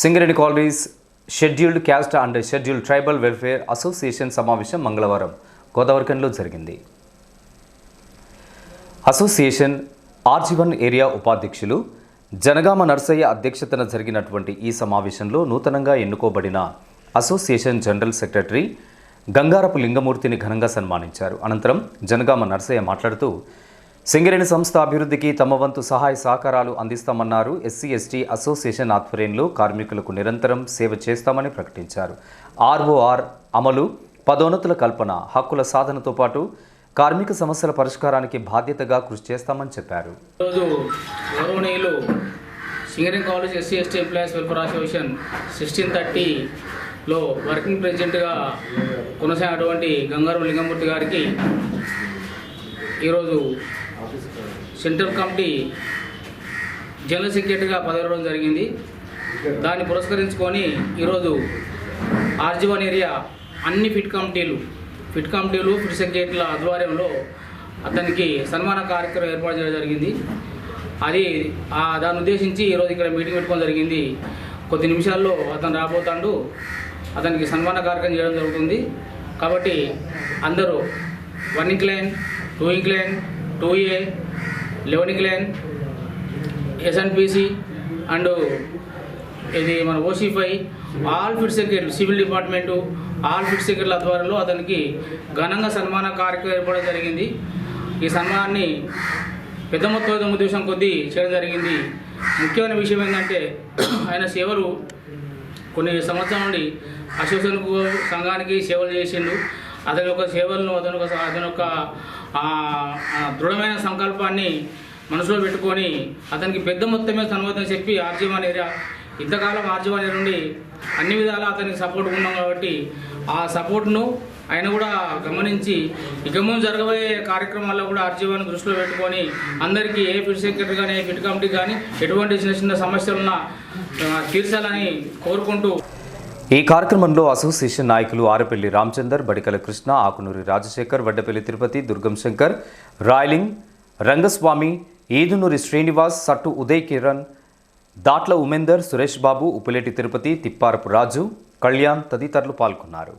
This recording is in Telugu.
Singareni colonies scheduled caste and scheduled tribal welfare association సమావేశం మంగళవారం గోదావరికంలో జరిగింది. అసోసియేషన్ ఆర్జీవన్ ఏరియా ఉపాధ్యక్షులు జనగామ నర్సయ్య అధ్యక్షతన జరిగినటువంటి ఈ సమావేశంలో నూతనంగా ఎన్నుకోబడిన అసోసియేషన్ జనరల్ సెక్రటరీ గంగారపు లింగమూర్తిని ఘనంగా సన్మానించారు. అనంతరం జనగామ నర్సయ్య మాట్లాడుతూ సింగరేణి సంస్థ అభివృద్ధికి తమ వంతు సహాయ సహకారాలు అందిస్తామన్నారు. ఎస్సీ ఎస్టీ అసోసియేషన్ ఆధ్వర్యంలో కార్మికులకు నిరంతరం సేవ చేస్తామని ప్రకటించారు. ఆర్ఓఆర్ అమలు పదోన్నతుల కల్పన హక్కుల సాధనతో పాటు కార్మిక సమస్యల పరిష్కారానికి బాధ్యతగా కృషి చేస్తామని చెప్పారు. గౌరవనీయులు Singareni collieries SC ST employees welfare association sixteen థర్టీలో working ప్రెసిడెంట్గా కొనసాగినటువంటి గంగారం లింగమూర్తి గారికి ఈరోజు సెంట్రల్ కమిటీ జనరల్ సెక్రటరీగా పదవడం జరిగింది. దాన్ని పురస్కరించుకొని ఈరోజు ఆర్జీవన్ ఏరియా అన్ని ఫిట్ కమిటీలు ఫిట్ కమిటీలు ఫిట్ సెక్రటరీల ఆధ్వర్యంలో అతనికి సన్మాన కార్యక్రమం ఏర్పాటు చేయడం జరిగింది. అది దాన్ని ఉద్దేశించి ఈరోజు ఇక్కడ మీటింగ్ పెట్టుకోవడం జరిగింది. కొద్ది నిమిషాల్లో అతను రాబోతాడు. అతనికి సన్మాన కార్యక్రమం చేయడం జరుగుతుంది. కాబట్టి అందరూ one incline two incline two A eleven SNPC and ఇది మన OC five all pit secretary civil department all pit సెక్రటరీల ఆధ్వర్యంలో అతనికి ఘనంగా సన్మాన కార్యక్రమం ఏర్పడడం జరిగింది. ఈ సన్మానాన్ని పెద్ద మొత్తం ఉద్దేశం కొద్దీ చేయడం జరిగింది. ముఖ్యమైన విషయం ఏంటంటే ఆయన సేవలు కొన్ని సంవత్సరాల నుండి అసోసియేషన్కు సంఘానికి సేవలు చేసిండు. అతని యొక్క సేవలను అతని యొక్క అతని యొక్క దృఢమైన సంకల్పాన్ని మనసులో పెట్టుకొని అతనికి పెద్ద మొత్తమే సన్మతం చెప్పి ఆర్జీవన్ ఏరియా ఇంతకాలం ఆర్జీవన్ నుండి అన్ని విధాలా అతనికి సపోర్ట్ ఉన్నాం కాబట్టి ఆ సపోర్ట్ను ఆయన కూడా గమనించి ఇక ముందు జరగబోయే కార్యక్రమాల్లో కూడా ఆర్జీవాన్ని దృష్టిలో పెట్టుకొని అందరికీ ఏ ఫిట్ సెక్రటరీ కానీ ఏ ఫిట్ కమిటీ కానీ ఎటువంటి చిన్న చిన్న సమస్యలున్నా తీర్చాలని కోరుకుంటూ ఈ కార్యక్రమంలో అసోసియేషన్ నాయకులు ఆరపల్లి రామచందర్ బడికల కృష్ణ ఆకునూరి రాజశేఖర్ వడ్డపల్లి తిరుపతి దుర్గం శంకర్ రాయలింగ్ రంగస్వామి ఈదునూరి శ్రీనివాస్ సట్టు ఉదయ్ కిరణ్ దాట్ల ఉమేందర్ సురేష్ బాబు ఉప్పులేటి తిరుపతి తిప్పారపు రాజు కళ్యాణ్ తదితరులు పాల్గొన్నారు.